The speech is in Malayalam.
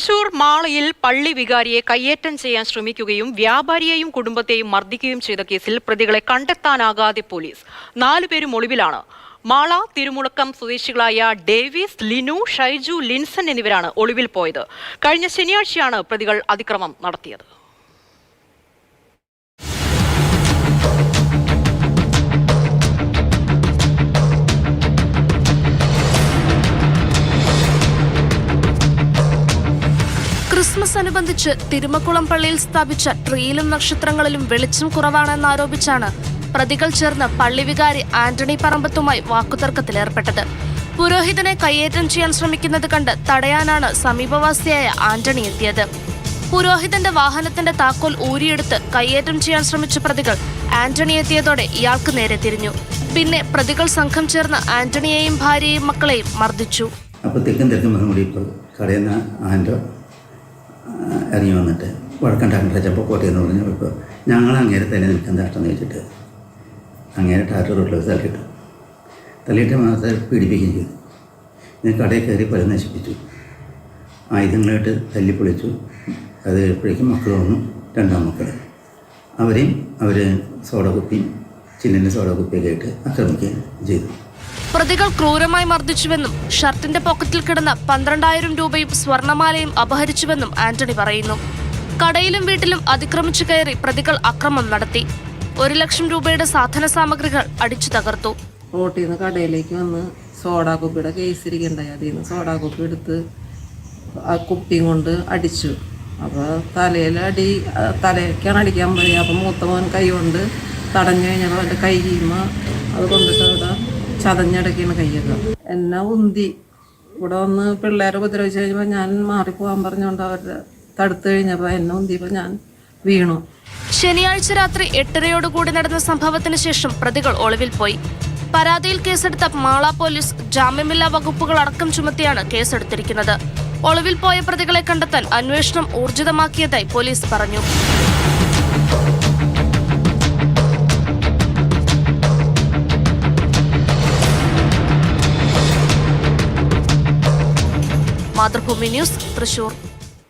തൃശൂർ മാളയിൽ പള്ളി വികാരിയെ കയ്യേറ്റം ചെയ്യാൻ ശ്രമിക്കുകയും വ്യാപാരിയെയും കുടുംബത്തെയും മർദ്ദിക്കുകയും ചെയ്ത കേസിൽ പ്രതികളെ കണ്ടെത്താനാകാതെ പോലീസ് നാലുപേരും ഒളിവിലാണ് മാള തിരുമുളക്കം സ്വദേശികളായ ഡേവിസ് ലിനു ഷൈജു ലിൻസൺ എന്നിവരാണ് ഒളിവിൽ പോയത്. കഴിഞ്ഞ ശനിയാഴ്ചയാണ് പ്രതികൾ അതിക്രമം നടത്തിയത്. ക്രിസ്മസ് അനുബന്ധിച്ച് തിരുമക്കുളം പള്ളിയിൽ സ്ഥാപിച്ച ട്രീയിലും നക്ഷത്രങ്ങളിലും വെളിച്ചം കുറവാണെന്നാരോപിച്ചാണ് പ്രതികൾ ചേർന്ന് പള്ളിവികാരി ആന്റണി പറമ്പത്തുമായി വാക്കുതർക്കത്തിലേർപ്പെട്ടത് പുരോഹിതനെ കയ്യേറ്റം ചെയ്യാൻ ശ്രമിക്കുന്നത് കണ്ട് തടയാനാണ് സമീപവാസിയായ ആന്റണി എത്തിയത്. പുരോഹിതന്റെ വാഹനത്തിന്റെ താക്കോൽ ഊരിയെടുത്ത് കയ്യേറ്റം ചെയ്യാൻ ശ്രമിച്ച പ്രതികൾ ആന്റണി എത്തിയതോടെ ഇയാൾക്ക് നേരെ തിരിഞ്ഞു. പിന്നെ പ്രതികൾ സംഘം ചേർന്ന് ആന്റണിയെയും ഭാര്യയെയും മക്കളെയും മർദ്ദിച്ചു. അപ്പോൾ തെക്കും തെക്കും വന്നു കൂടി നിന്ന് ആന്റെ ഇറങ്ങി വന്നിട്ട് വഴക്കുണ്ടാക്കണ്ട ചിലപ്പോൾ കോട്ടയെന്ന് പറഞ്ഞു ഇപ്പോൾ ഞങ്ങൾ അങ്ങേരെ തന്നെ നിൽക്കാൻ നഷ്ടം ചോദിച്ചിട്ട് അങ്ങേരെ ടാറ്റർ റോട്ടിൽ വെച്ച് തള്ളിയിട്ടു തല്ലിയിട്ട് മാത്രമേ പീഡിപ്പിക്കുകയും ചെയ്തു. ഞാൻ കടയിൽ കയറി പല നശിപ്പിച്ചു. ആയുധങ്ങളായിട്ട് തല്ലിപ്പൊളിച്ചു അത് കഴിയുമ്പോഴേക്കും മക്കൾ വന്നു രണ്ടാം മക്കൾ അവരെയും അവർ സോഡ കുപ്പിയും ചില്ലിന്റെ സോഡ കുപ്പിയൊക്കെ ആയിട്ട് ആക്രമിക്കുകയും ചെയ്തു. പ്രതികൾ ക്രൂരമായി മർദ്ദിച്ചുവെന്നും ഷർട്ടിന്റെ പോക്കറ്റിൽ കിടന്ന പന്ത്രണ്ടായിരം രൂപയും സ്വർണമാലയും അപഹരിച്ചുവെന്നും ആന്റണി പറയുന്നു. കടയിലും വീട്ടിലും അതിക്രമിച്ചു കയറി പ്രതികൾ അക്രമം നടത്തി. ഒരു ലക്ഷം രൂപയുടെ സാധന സാമഗ്രികൾ അടിച്ചു തകർത്തു. റോട്ടിൽ നിന്ന് കടയിലേക്ക് വന്ന് സോഡാ കുപ്പിയുടെ കേസ് ഇരിക്കണ്ടായി. അതിൽ നിന്ന് സോഡാ കുപ്പി എടുത്ത് ആ കുപ്പിയും കൊണ്ട് അടിച്ചു. അപ്പോൾ തലയിൽ അടി തലയ്ക്കാണ് അടിക്കാൻ പോയി അപ്പോൾ മൂത്ത മോൻ കൈ കൊണ്ട് തടഞ്ഞു കഴിഞ്ഞപ്പോൾ അവന്റെ കൈ കീമ അത് കൊണ്ടിട്ട് അവിടെ ചതഞ്ഞടക്കിയാണ് കയ്യൊക്കെ എന്നെ ഉന്തി. ഇവിടെ വന്ന് പിള്ളേരെ ഉപദ്രവിച്ച് കഴിഞ്ഞപ്പോൾ ഞാൻ മാറിപ്പോകാൻ പറഞ്ഞുകൊണ്ട് അവരുടെ തടുത്തു കഴിഞ്ഞപ്പോൾ എന്നെ ഉന്തിയപ്പോൾ ഞാൻ വീണു. ശനിയാഴ്ച രാത്രി എട്ടരയോടുകൂടി നടന്ന സംഭവത്തിന് ശേഷം പ്രതികൾ ഒളിവിൽ പോയി. പരാതിയിൽ കേസെടുത്ത മാള പോലീസ് ജാമ്യമില്ലാ വകുപ്പുകൾ അടക്കം ചുമത്തിയാണ് കേസെടുത്തിരിക്കുന്നത്. ഒളിവിൽ പോയ പ്രതികളെ കണ്ടെത്താൻ അന്വേഷണം ഊർജിതമാക്കിയതായി പോലീസ് പറഞ്ഞു. മാതൃഭൂമി ന്യൂസ് തൃശൂർ